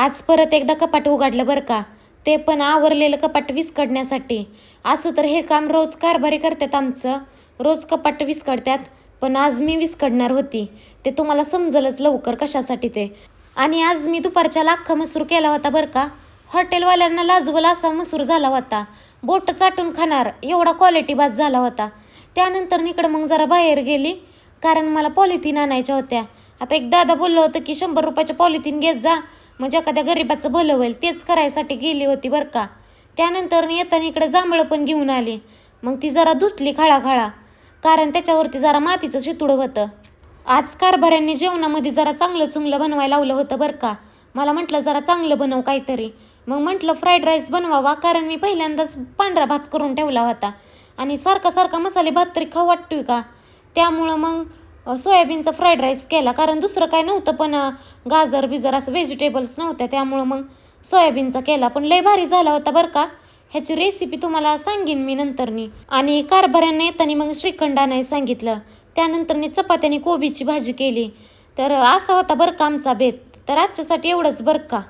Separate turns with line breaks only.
आज परत एकदा कपाट उघडलं बरं का? ते पण आवरलेलं कपाट विस्कडण्यासाठी असं तर हे काम रोज कारभारी करतात आमचं. रोज कपाट विस्कडतात पण आज मी विस्कडणार होती. ते तुम्हाला समजलंच लवकर कशासाठी ते. आणि आज मी दुपारच्या लाख्खा मसूर केला होता बरं का? हॉटेलवाल्यांना लाजवला असा मसूर झाला होता. बोट चाटून खाणार एवढा क्वालिटी बाद झाला होता. त्यानंतर इकडं मग जरा बाहेर गेली कारण मला पॉलिथिन आणायच्या होत्या. आता एक दादा बोललं होतं की शंभर रुपयाच्या पॉलिथिन घेत जा. म्हणजे एखाद्या गरिबाचं भलं होईल तेच करायसाठी गेली होती बरं का. त्यानंतर येताना इकडे जांभळं पण घेऊन आली. मग ती जरा धुतली खळाखळा. कारण त्याच्यावरती जरा मातीचं शितुडं होतं. आज कारभाऱ्यांनी जेवणामध्ये जरा चांगलं चुंगलं बनवायला लावलं होतं बरं का. मला म्हटलं जरा चांगलं बनव काहीतरी. मग म्हटलं फ्राईड राईस बनवावा कारण मी पहिल्यांदाच पांढरा भात करून ठेवला होता. आणि सारखा सारखा मसाले भात तरी खाऊ वाटतोय का? त्यामुळं मग सोयाबीनचा फ्राईड राईस केला. कारण दुसरं काय नव्हतं पण गाजर बिजर असं व्हेजिटेबल्स नव्हत्या. त्यामुळं मग सोयाबीनचा केला. पण लय भारी झाला होता बरं का. ह्याची रेसिपी तुम्हाला सांगेन मी नंतरनी. आणि कारभाऱ्यांना येताना मग श्रीखंड सांगितलं. त्यानंतरनी चपात्याने कोबीची भाजी केली. तर असा होता बरं का आमचा बेत तर आजच्यासाठी एवढंच बरं का.